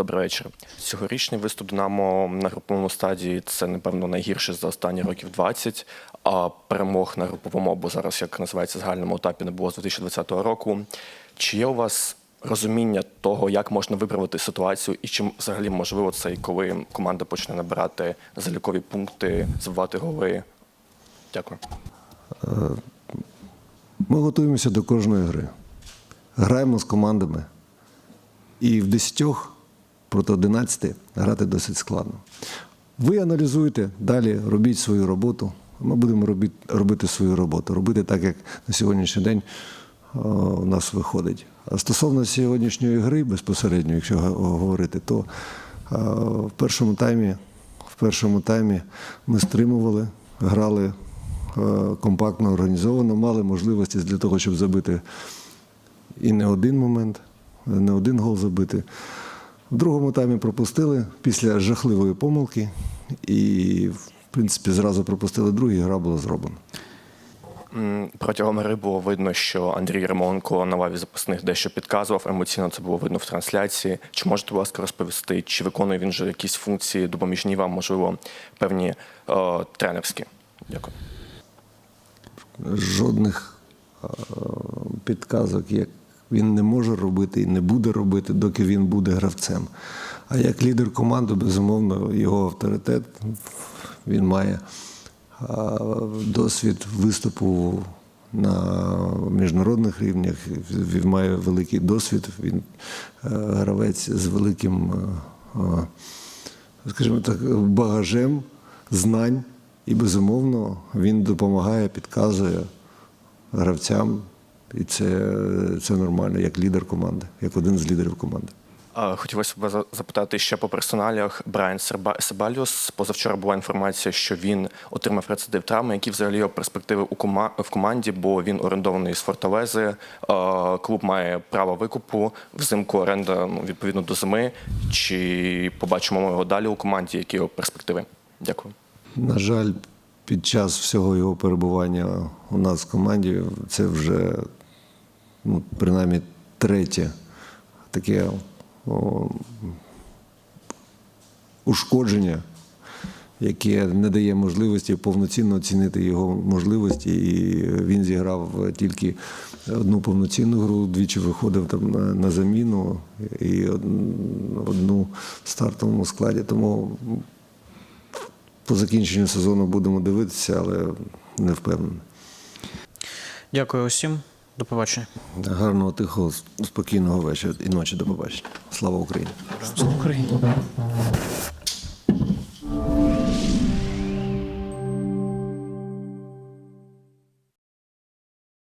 добрий вечір. Цьогорічний виступ Динамо на груповому стадії це, напевно, найгірше за останні років 20, а перемог на груповому, або зараз, як називається, загальному етапі, не було з 2020 року. Чи є у вас розуміння того, як можна виправити ситуацію, і чим взагалі можливо це, коли команда почне набирати залікові пункти, забивати голи? Дякую. Ми готуємося до кожної гри. Граємо з командами. І в 10 проти 11 грати досить складно. Ви аналізуєте, далі робіть свою роботу. Ми будемо робити, робити свою роботу, робити так, як на сьогоднішній день е, у нас виходить. А стосовно сьогоднішньої гри, безпосередньо, якщо говорити, то е, в першому таймі, в першому таймі ми стримували, грали е, компактно, організовано, мали можливості для того, щоб забити і не один момент, не один гол забити. В другому таймі пропустили після жахливої помилки, і, в принципі, зразу пропустили другий, гра була зроблена. Протягом гри було видно, що Андрій Ремонко на лаві запасних дещо підказував. Емоційно це було видно в трансляції. Чи можете, будь ласка, розповісти, чи виконує він вже якісь функції допоміжні вам, можливо, певні е, тренерські? Дякую. Жодних е, підказок, як він не може робити і не буде робити, доки він буде гравцем. А як лідер команди, безумовно, його авторитет, він має досвід виступу на міжнародних рівнях, він має великий досвід, він е, гравець з великим, е, е, скажімо так, багажем знань. І безумовно він допомагає, підказує гравцям, і це, це нормально, як лідер команди, як один з лідерів команди. Хотілося б запитати ще по персоналіях. Брайан Себальос. Позавчора була інформація, що він отримав рецидив травми. Які взагалі його перспективи у кома- в команді, бо він орендований з Форталези. Клуб має право викупу. Взимку оренда ну, відповідно до зими. Чи побачимо ми його далі у команді? Які його перспективи? Дякую. На жаль, під час всього його перебування у нас в команді це вже ну, принаймні третє таке о, ушкодження, яке не дає можливості повноцінно оцінити його можливості. І він зіграв тільки одну повноцінну гру, двічі виходив там на, на заміну і од- одну в стартовому складі. Тому по закінченню сезону будемо дивитися, але не впевнений. Дякую усім. До побачення. Гарного, тихого, спокійного вечора і ночі. До побачення. Слава Україні! Слава Україні!